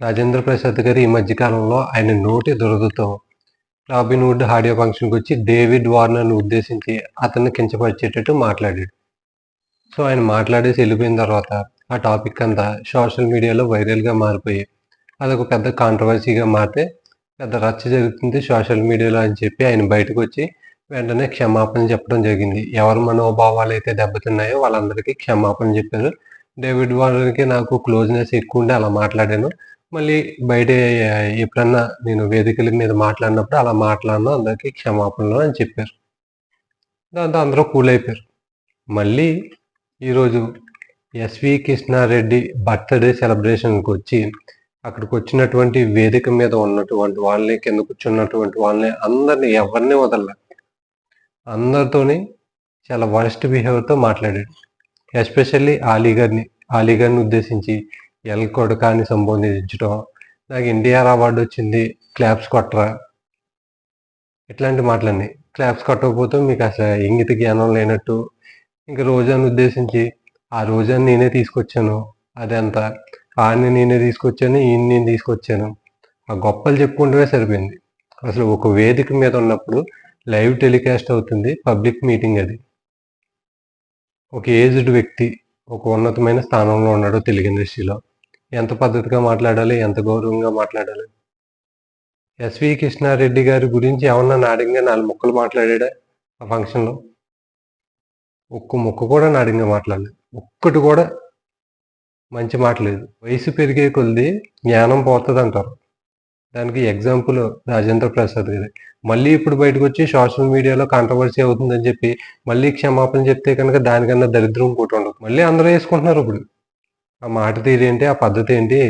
రాజేంద్ర ప్రసాద్ గారు ఈ మధ్యకాలంలో ఆయన నోటి దురదతో రాబిన్ వుడ్ ఆడియో ఫంక్షన్కి వచ్చి డేవిడ్ వార్నర్ను ఉద్దేశించి అతన్ని కించపరిచేటట్టు మాట్లాడాడు. సో ఆయన మాట్లాడేసి వెళ్ళిపోయిన తర్వాత ఆ టాపిక్ అంతా సోషల్ మీడియాలో వైరల్గా మారిపోయి అదొక పెద్ద కాంట్రవర్సీగా మారితే పెద్ద రచ్చ జరుగుతుంది సోషల్ మీడియాలో అని చెప్పి ఆయన బయటకు వచ్చి వెంటనే క్షమాపణ చెప్పడం జరిగింది. ఎవరి మనోభావాలు అయితే దెబ్బతిన్నాయో వాళ్ళందరికీ క్షమాపణ చెప్పారు. డేవిడ్ వార్నర్కి నాకు క్లోజ్నెస్ ఎక్కువ ఉండి అలా మాట్లాడాను. మళ్ళీ బయట ఎప్పుడన్నా నేను వేదికల మీద మాట్లాడినప్పుడు అలా మాట్లాడినా అందరికీ క్షమాపణలు అని చెప్పారు. దాంతో అందరూ కూల్ అయిపోయారు. మళ్ళీ ఈరోజు ఎస్వి కృష్ణారెడ్డి బర్త్డే సెలబ్రేషన్కి వచ్చి అక్కడికి వచ్చినటువంటి వేదిక మీద ఉన్నటువంటి వాళ్ళని కింద కూర్చున్నటువంటి వాళ్ళని అందరిని ఎవరిని వదల అందరితోని చాలా వరస్ట్ బిహేవియర్తో మాట్లాడాడు. ఎస్పెషల్లీ ఆలీ గారిని ఆలీ గారిని ఉద్దేశించి ఎల్ కొడకాని సంబోధించడం నాకు ఎన్టీఆర్ అవార్డు వచ్చింది క్లాప్స్ కొట్టరా. ఇట్లాంటి మాటలన్నీ. క్లాప్స్ కొట్టకపోతే మీకు అసలు ఇంగిత జ్ఞానం లేనట్టు. ఇంకా రోజాను ఉద్దేశించి ఆ రోజాను నేనే తీసుకొచ్చాను. అదంతా. ఆడిని నేనే తీసుకొచ్చాను ఈయన నేను తీసుకొచ్చాను. ఆ గొప్పలు చెప్పుకుంటూనే సరిపోయింది. అసలు ఒక వేదిక మీద ఉన్నప్పుడు లైవ్ టెలికాస్ట్ అవుతుంది పబ్లిక్ మీటింగ్ అది. ఒక ఏజ్డ్ వ్యక్తి ఒక ఉన్నతమైన స్థానంలో ఉన్నాడు తెలుగు ఇండస్ట్రీలో. ఎంత పద్ధతిగా మాట్లాడాలి ఎంత గౌరవంగా మాట్లాడాలి? ఎస్వి కృష్ణారెడ్డి గారి గురించి ఏమన్నా నాడింగా నాలుగు ముక్కలు మాట్లాడా ఆ ఫంక్షన్లో? ఒక్క ముక్క కూడా నాడింగా మాట్లాడలేదు. ఒక్కటి కూడా మంచి మాట లేదు. వయసు పెరిగే కొద్ది జ్ఞానం పోతుంది అంటారు దానికి ఎగ్జాంపుల్ రాజేంద్ర ప్రసాద్ గారి. మళ్ళీ ఇప్పుడు బయటకు వచ్చి సోషల్ మీడియాలో కాంట్రవర్సీ అవుతుందని చెప్పి మళ్ళీ క్షమాపణ చెప్తే కనుక దానికన్నా దరిద్రం ఇంకోటి ఉండదు. మళ్ళీ అందరూ వేసుకుంటున్నారు ఇప్పుడు. ఆ మాట తీరు ఏంటి? ఆ పద్ధతి ఏంటి?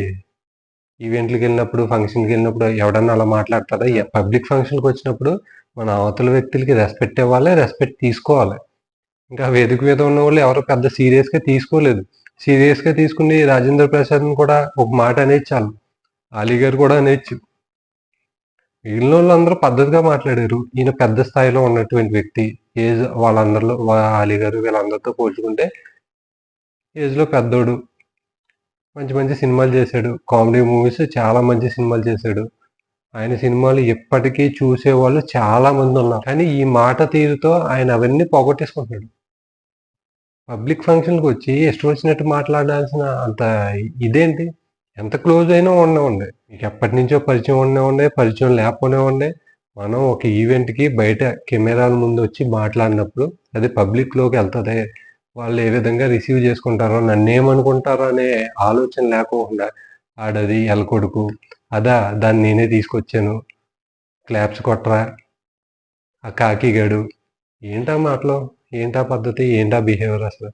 ఈవెంట్లకు వెళ్ళినప్పుడు ఫంక్షన్కి వెళ్ళినప్పుడు ఎవడన్నా అలా మాట్లాడతారా పబ్లిక్ ఫంక్షన్కి వచ్చినప్పుడు మన అవతల వ్యక్తులకి రెస్పెక్ట్ ఇవ్వాలి రెస్పెక్ట్ తీసుకోవాలి. ఇంకా వేదిక మీద ఉన్న వాళ్ళు ఎవరు పెద్ద సీరియస్గా తీసుకోలేదు. సీరియస్గా తీసుకుని రాజేంద్ర ప్రసాద్ని కూడా ఒక మాట అనేది చాలు. అలీ గారు కూడా అనేచ్చు. మిగిలిన వాళ్ళందరూ పద్ధతిగా మాట్లాడారు. ఈయన పెద్ద స్థాయిలో ఉన్నటువంటి వ్యక్తి. ఏజ్ వాళ్ళందరిలో అలీ గారు వీళ్ళందరితో పోల్చుకుంటే ఏజ్లో పెద్దోడు. మంచి మంచి సినిమాలు చేశాడు. కామెడీ మూవీస్ చాలా మంచి సినిమాలు చేశాడు. ఆయన సినిమాలు ఎప్పటికీ చూసేవాళ్ళు చాలా మంది ఉన్నారు. కానీ ఈ మాట తీరుతో ఆయన అవన్నీ పోగొట్టేసుకుంటున్నాడు. పబ్లిక్ ఫంక్షన్కి వచ్చి ఇష్టం వచ్చినట్టు మాట్లాడాల్సిన అంత ఇదేంటి? ఎంత క్లోజ్ అయినా ఉండవండి మీకు ఎప్పటి నుంచో పరిచయం ఉండే ఉండే పరిచయం లేకపోనే ఉండే మనం ఒక ఈవెంట్కి బయట కెమెరాల ముందు వచ్చి మాట్లాడినప్పుడు అది పబ్లిక్లోకి వెళ్తుంది. వాళ్ళు ఏ విధంగా రిసీవ్ చేసుకుంటారో నన్ను ఏమనుకుంటారో అనే ఆలోచన లేకోకుండా ఆడది ఎలకొడుకు అదా దాన్ని నేనే తీసుకొచ్చాను. క్లాప్స్ కొట్టరా? ఆ కాకిగాడు ఏంటా మాటలు? ఏంటా పద్ధతి? ఏంటా బిహేవియర్ అసలు?